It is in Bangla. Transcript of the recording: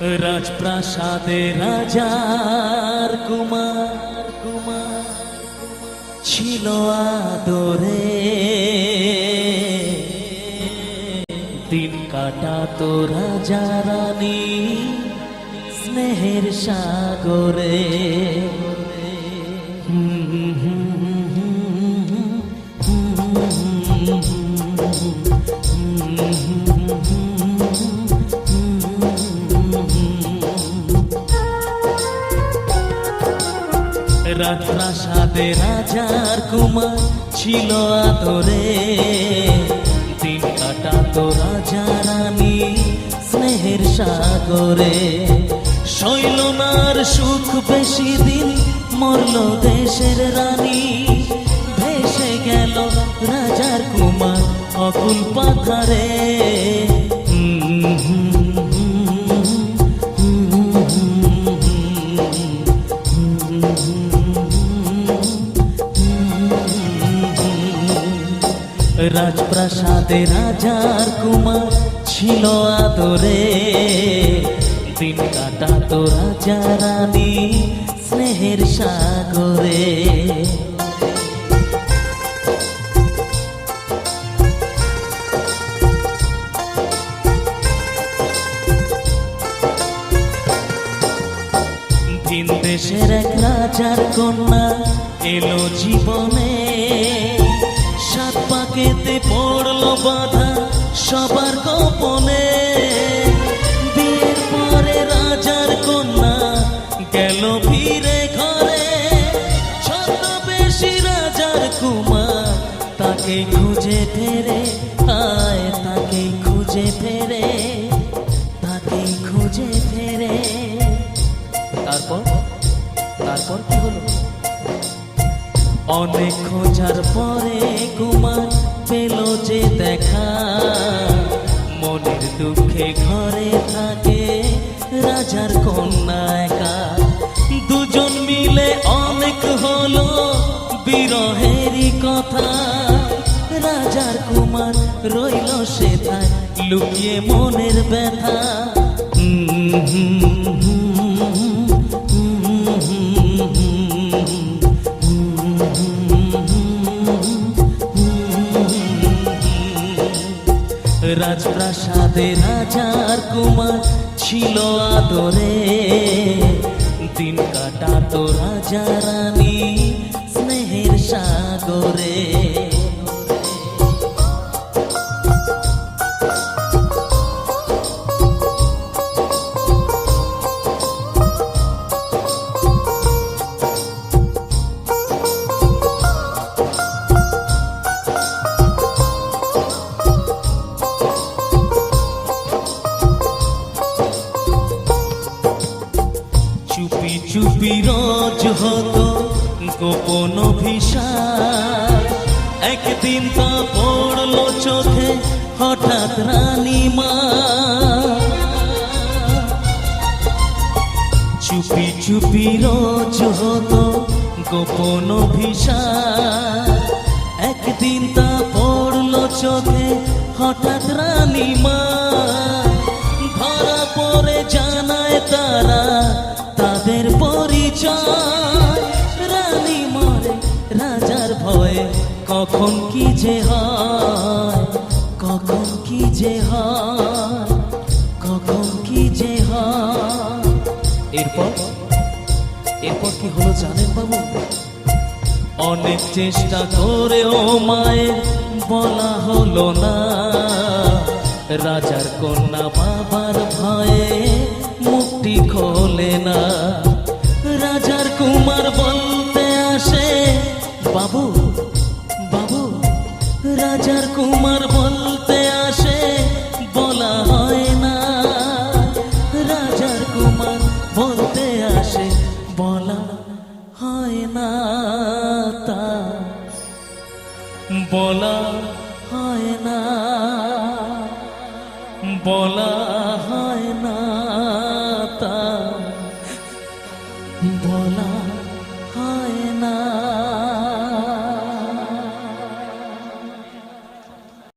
রাজপ্রাসাদে রাজার কুমার কুমার ছিল আদরে। দিন কাটা কাটাতো রাজা রানী স্নেহের সাগরে। রাজপ্রাসাদে রাজার কুমার ছিল আদরে। দিন কাটাতো রাজা রানী স্নেহের সাগরে। শৈলনার সুখ বেশি দিন মরল দেশের রানী। ভেসে গেল রাজার কুমার অকুল পাথারে রাজপ্রাসাদে রাজার কুমার ছিল আদরে। দিন কাটাতো রাজা রানী স্নেহের সাগরে। দেশের এক রাজার কন্যা এলো জীবনে। সাত পড়ল বাধা সবার গোপনে। বিয়ের পরে রাজার কন্যা গেল ফিরে ঘরে। ছদ্মবেশী রাজার কুমার তাকে খুঁজে ফেরে, আয় তাকে খুঁজে ফেরে, তাকে খুঁজে ফেরে। তারপর? তারপর কি হলো? অনেক খোঁজার পরে কুমার পেল যে দেখা। মনের দুঃখে ঘরে থাকে রাজার কন্যা একা। দুজন মিলে অনেক হলো বিরহেরই কথা। রাজার কুমার রইল সেথায়, লুকিয়ে মনের ব্যথা। হুম হুম। রাজপ্রাসাদে রাজার কুমার ছিল আদরে। দিন কাটাতো রাজা রানী চুপি রোজ হতো গোপন অভিশাপ। একদিন তা পড়ল চোখে হঠাৎ রানী মা। চুপি চুপি রোজ হতো গোপন অভিশাপ। একদিন তা পড়ল চোখে হঠাৎ রানী রাজার ভয়ে, কখন কি যে হয়, কখন কি যে হয়, কখন কি যে হয়। এরপর এরপর কি হলো জানেন বাবু? অনেক চেষ্টা করেও মায়ের বলা হলো না। রাজার কন্যা বাবার ভয়ে মুক্তি খোলে না। রাজার কুমার আসে বাবু বাবু, রাজার কুমার বলতে আসে, বলা হয় না। রাজার কুমার বলতে আসে, বলা হয় না তা। বলা হয় না, বলা হয়